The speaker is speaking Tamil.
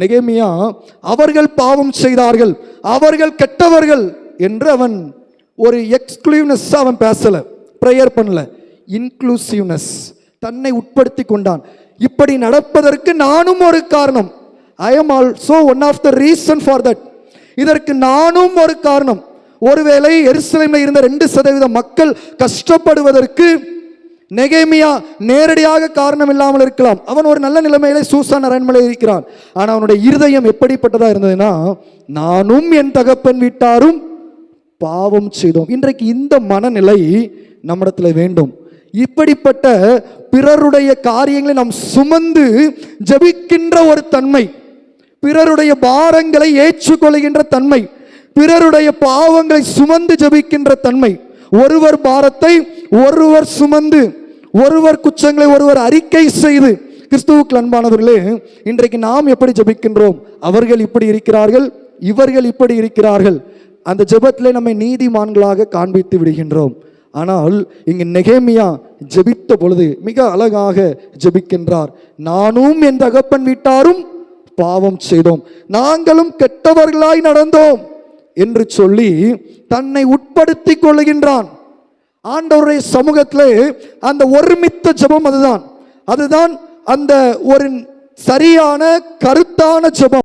நெகேமியா அவர்கள் பாவம் செய்தார்கள் அவர்கள் கெட்டவர்கள் என்று அவன் ஒரு எக்ஸ்க்ளூவ்னஸ் அவன் பேசலை ப்ரேயர் பண்ணல. இன்க்ளூசிவ்னஸ் தன்னை உட்படுத்தி கொண்டான். இப்படி நடப்பதற்கு நானும் ஒரு காரணம். I am also one of the reason for that இதற்கு நானும் ஒரு காரணம். ஒருவேளை எருசலேமில் இருந்த ரெண்டு சதவீத மக்கள் கஷ்டப்படுவதற்கு நெகேமியா நேரடியாக காரணம் இல்லாமல் இருக்கலாம். அவன் ஒரு நல்ல நிலைமையில சூசான் அரண்மனையில் இருக்கிறான். ஆனால் அவனுடைய இருதயம் எப்படிப்பட்டதா இருந்ததுன்னா நானும் என் தகப்பன் வீட்டாரும் பாவம் செய்தோம். இன்றைக்கு இந்த மனநிலை நம்மிடத்துல வேண்டும். இப்படிப்பட்ட பிறருடைய காரியங்களை நாம் சுமந்து ஜபிக்கின்ற ஒரு தன்மை பிறருடைய பாரங்களை ஏற்றுக்கொள்கின்ற தன்மை பிறருடைய பாவங்களை சுமந்து ஜபிக்கின்ற தன்மை ஒருவர் பாரத்தை ஒருவர் சுமந்து ஒருவர் குற்றங்களை ஒருவர் அறிக்கை செய்து கிறிஸ்துவுக்கு அன்பானவர்களே இன்றைக்கு நாம் எப்படி ஜபிக்கின்றோம்? அவர்கள் இப்படி இருக்கிறார்கள் இவர்கள் இப்படி இருக்கிறார்கள். அந்த ஜெபத்திலே நம்மை நீதிமான்களாக காண்பித்து விடுகின்றோம். ஆனால் இங்கு நெகேமியா ஜபித்த பொழுது மிக அழகாக ஜெபிக்கின்றார். நானும் என் தகப்பன் வீட்டாரும் பாவம் செய்தோம். நாங்களும் கெட்டவர்களாய் நடந்தோம் என்று சொல்லி தன்னை உட்படுத்தி கொள்கின்றான் ஆண்டவருடைய சமூகத்தில் அந்த ஒருமித்த ஜெபம் அதுதான். அதுதான் அந்த ஒரு சரியான கருத்தான ஜெபம்.